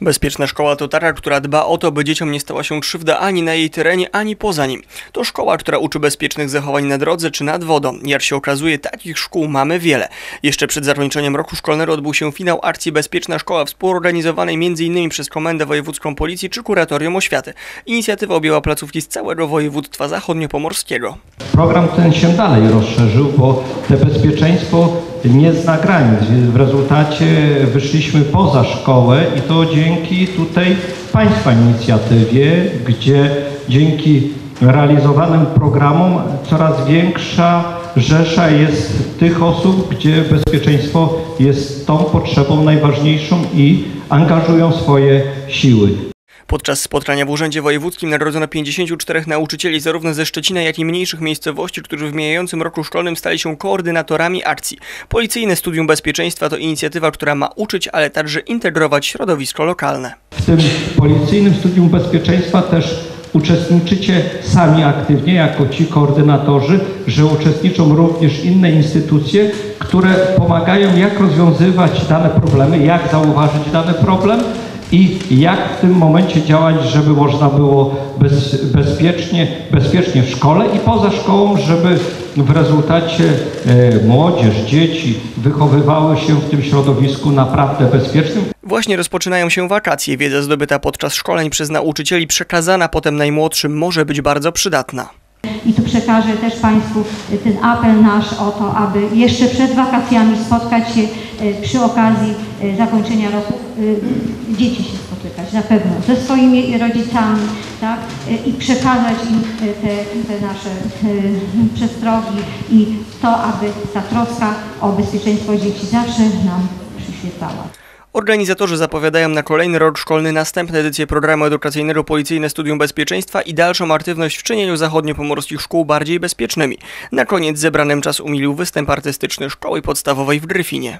Bezpieczna szkoła to taka, która dba o to, by dzieciom nie stała się krzywda ani na jej terenie, ani poza nim. To szkoła, która uczy bezpiecznych zachowań na drodze czy nad wodą. Jak się okazuje, takich szkół mamy wiele. Jeszcze przed zakończeniem roku szkolnego odbył się finał akcji Bezpieczna Szkoła, współorganizowanej m.in. przez Komendę Wojewódzką Policji czy Kuratorium Oświaty. Inicjatywa objęła placówki z całego województwa zachodniopomorskiego. Program ten się dalej rozszerzył, bo te bezpieczeństwo nie zna granic. W rezultacie wyszliśmy poza szkołę i to dzięki tutaj Państwa inicjatywie, gdzie dzięki realizowanym programom coraz większa rzesza jest tych osób, gdzie bezpieczeństwo jest tą potrzebą najważniejszą i angażują swoje siły. Podczas spotkania w Urzędzie Wojewódzkim nagrodzono 54 nauczycieli zarówno ze Szczecina, jak i mniejszych miejscowości, którzy w mijającym roku szkolnym stali się koordynatorami akcji. Policyjne Studium Bezpieczeństwa to inicjatywa, która ma uczyć, ale także integrować środowisko lokalne. W tym policyjnym studium bezpieczeństwa też uczestniczycie sami aktywnie jako ci koordynatorzy, że uczestniczą również inne instytucje, które pomagają jak rozwiązywać dane problemy, jak zauważyć dany problem i jak w tym momencie działać, żeby można było bez, bezpiecznie, bezpiecznie w szkole i poza szkołą, żeby w rezultacie e, młodzież, dzieci wychowywały się w tym środowisku naprawdę bezpiecznym. Właśnie rozpoczynają się wakacje. Wiedza zdobyta podczas szkoleń przez nauczycieli przekazana potem najmłodszym może być bardzo przydatna. I tu przekażę też Państwu ten apel nasz o to, aby jeszcze przed wakacjami spotkać się e, przy okazji e, zakończenia roku, e, dzieci się spotykać na pewno ze swoimi rodzicami, tak? I przekazać im te, te nasze przestrogi i to, aby ta troska o bezpieczeństwo dzieci zawsze nam przyświecała. Organizatorzy zapowiadają na kolejny rok szkolny następne edycje programu edukacyjnego Policyjne Studium Bezpieczeństwa i dalszą aktywność w czynieniu zachodniopomorskich szkół bardziej bezpiecznymi. Na koniec zebranym czas umilił występ artystyczny Szkoły Podstawowej w Gryfinie.